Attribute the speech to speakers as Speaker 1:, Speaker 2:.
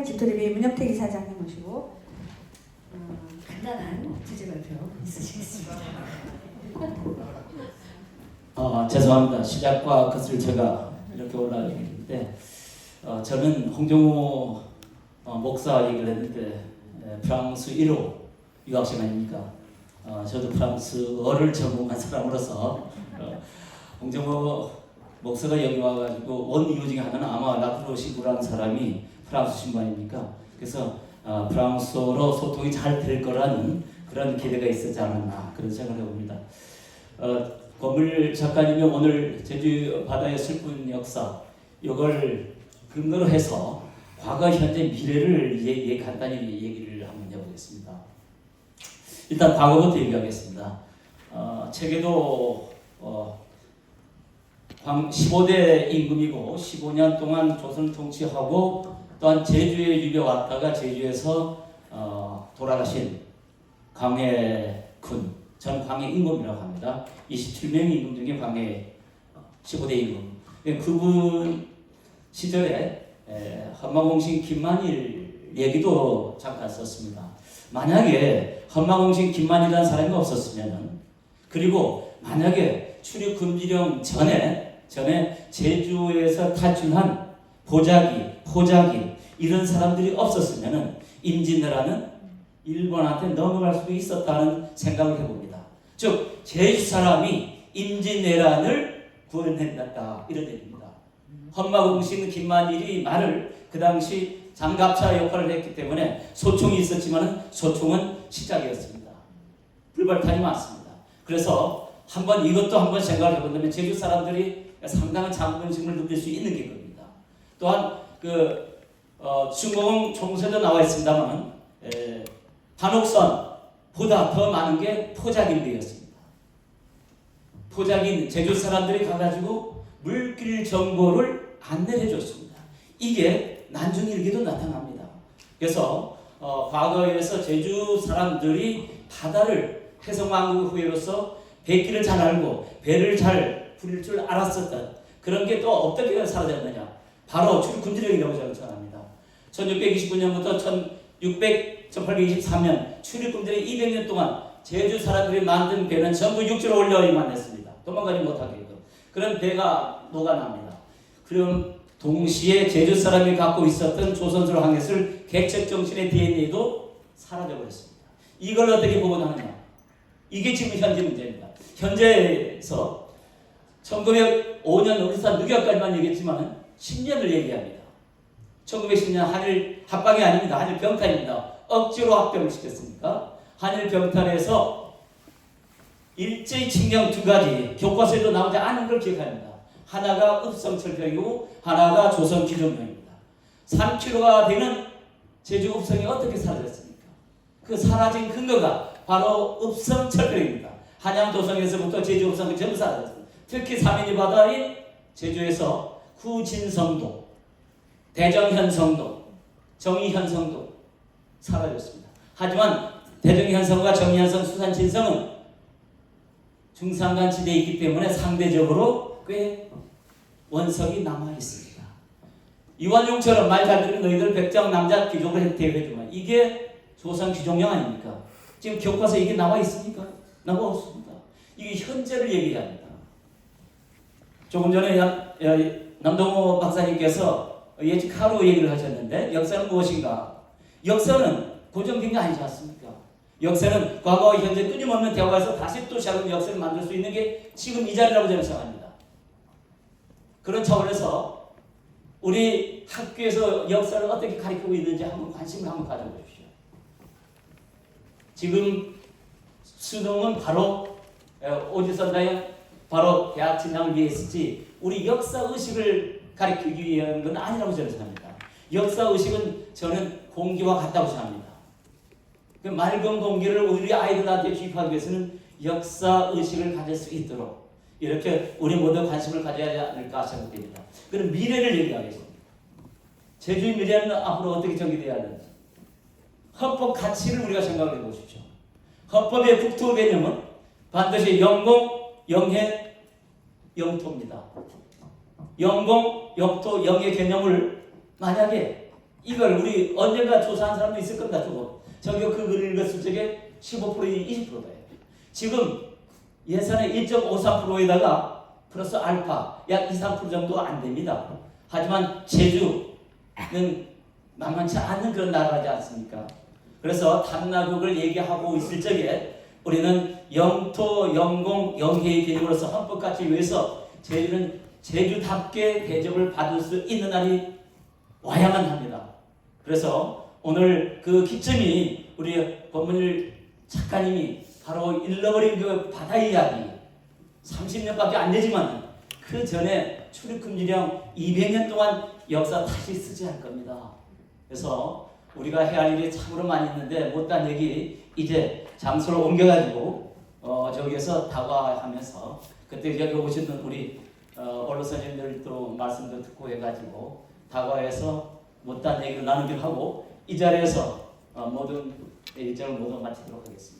Speaker 1: 한국의 집토리비 문혁태 이사장님 모시고 어, 간단한 주제 발표 있으시겠습니다.
Speaker 2: 어, 죄송합니다. 시작과 끝을 제가 이렇게 올라가는데 어, 저는 홍정호 어, 목사 얘기를 했는데 에, 프랑스 1호 유학생 아닙니까? 어, 저도 프랑스어를 전공한 사람으로서 어, 홍정호 목사가 여기 와가지고 원 이유 중에 하나는 아마 라프로시구라는 사람이 프랑스 신부 아닙니까? 그래서 어, 프랑스어로 소통이 잘 될 거라는 그런 기대가 있었지 않았나 그런 생각을 해봅니다. 어, 권물 작가님이 오늘 제주 바다의 슬픈 역사 이걸 근거로 해서 과거, 현재, 미래를 예, 예, 간단히 얘기를 한번 해보겠습니다. 일단 과거부터 얘기하겠습니다. 어, 책에도 어, 광 15대 임금이고 15년 동안 조선을 통치하고 또한 제주에 유배 왔다가 제주에서 어, 돌아가신 광해군 전 광해 임금이라고 합니다. 27명의 임금 중에 광해 15대 임금. 그분 시절에 에, 헌마공신 김만일 얘기도 잠깐 썼습니다. 만약에 헌마공신 김만일이라는 사람이 없었으면은 그리고 만약에 출입 금지령 전에 전에 제주에서 탈출한 보자기, 포자기 이런 사람들이 없었으면은 임진왜란은 일본한테 넘어갈 수도 있었다는 생각을 해봅니다. 즉 제주 사람이 임진왜란을 구원해냈다 이런 얘기입니다. 헌마공신 김만일이 말을 그 당시 장갑차 역할을 했기 때문에 소총이 있었지만 소총은 시작이었습니다. 불발탄이 많습니다. 그래서 한번 이것도 한번 생각을 해본다면 제주 사람들이 상당한 자긍심을 느낄 수 있는 게 겁니다. 또한 그 어, 중공 총세도 나와 있습니다만 한옥선보다 더 많은 게 포자기들이었습니다. 포자기 제주 사람들이 가가지고 물길 정보를 안내해 줬습니다. 이게 난중일기도 나타납니다. 그래서 어, 과거에서 제주 사람들이 바다를 해성왕국 후예로서 배길을 잘 알고 배를 잘 부릴 줄 알았었던 그런 게 또 어떻게 사라졌느냐? 바로 출군지령이라고 저는 전합니다. 1629년부터 1600, 1823년 출입금지령 200년 동안 제주 사람들이 만든 배는 전부 육지로 올려야만 했습니다. 도망가지 못하게끔. 그런 배가 녹아납니다. 그럼 동시에 제주 사람이 갖고 있었던 조선소로 항해술 개척 정신의 DNA도 사라져버렸습니다. 이걸 어떻게 보관하느냐? 이게 지금 현재 문제입니다. 현재에서 1905년 울산 누격까지만 얘기했지만 10년을 얘기합니다. 1910년 한일 합방이 아닙니다. 한일 병탄입니다. 억지로 합병을 시켰으니까 한일 병탄에서 일제히 칙령 두 가지 교과서에도 나오지 않은 걸 기억합니다. 하나가 읍성철병이고 하나가 조선 기종령입니다. 3km가 되는 제주 읍성이 어떻게 사라졌습니까? 그 사라진 근거가 바로 읍성철병입니다. 한양 도성에서부터 제주 읍성이 전부 사라졌습니다. 특히 사민이 바다인 제주에서 후진성도, 대정현성도, 정의현성도 사라졌습니다. 하지만 대정현성과 정의현성, 수산진성은 중산간지대에 있기 때문에 상대적으로 꽤 원석이 남아 있습니다. 이완용처럼 말 잘 듣는 너희들 백정 남자 귀족을 대회해주마. 이게 조선 귀족령 아닙니까? 지금 교과서 이게 나와 있습니까? 나와 없습니다. 이게 현재를 얘기해야 합니다. 조금 전에 남동호 박사님께서 예측하루 얘기를 하셨는데 역사는 무엇인가? 역사는 고정된 게 아니지 않습니까? 역사는 과거와 현재 끊임없는 대화에서 다시 또 새로운 역사를 만들 수 있는 게 지금 이 자리라고 저는 생각합니다. 그런 차원에서 우리 학교에서 역사를 어떻게 가르치고 있는지 한번 관심을 한번 가져보십시오. 지금 수능은 바로 오지 선다요 바로 대학 진학을 위해 했지 우리 역사 의식을 가르치기 위한 건 아니라고 저는 생각합니다. 역사 의식은 저는 공기와 같다고 생각합니다. 그 맑은 공기를 우리 아이들한테 주입하기 위해서는 역사 의식을 가질 수 있도록 이렇게 우리 모두 관심을 가져야 하지 않을까 생각됩니다. 그럼 미래를 얘기하겠습니다. 제주의 미래는 앞으로 어떻게 전개되어야 하는지 헌법 가치를 우리가 생각해 보십시오. 헌법의 국토 개념은 반드시 영공, 영해, 영토입니다. 영공, 영토, 영의 개념을 만약에 이걸 우리 언젠가 조사한 사람도 있을 겁니다. 조금. 저기 그 글을 읽었을 적에 15%이 20%예요. 지금 예산의 1.53%에다가 플러스 알파 약 2, 3% 정도 안 됩니다. 하지만 제주는 만만치 않은 그런 나라지 않습니까? 그래서 탐나국을 얘기하고 있을 적에 우리는 영토, 영공, 영해의 개념으로서 헌법 가치 위해서 제주는 제주답게 대접을 받을 수 있는 날이 와야만 합니다. 그래서 오늘 그 기점이 우리 법문일 작가님이 바로 잃어버린 그 바다 이야기 30년밖에 안 되지만 그 전에 출입금지령 200년 동안 역사 다시 쓰지 할 겁니다. 그래서 우리가 해야 할 일이 참으로 많이 있는데 못한 얘기 이제 장소를 옮겨가지고 어 저기에서 다과하면서 그때 여기 오시는 우리 어 선생님들도 말씀도 듣고 해가지고 다과해서 못한 얘기를 나누기로 하고 이 자리에서 어 모든 일정을 모두 마치도록 하겠습니다.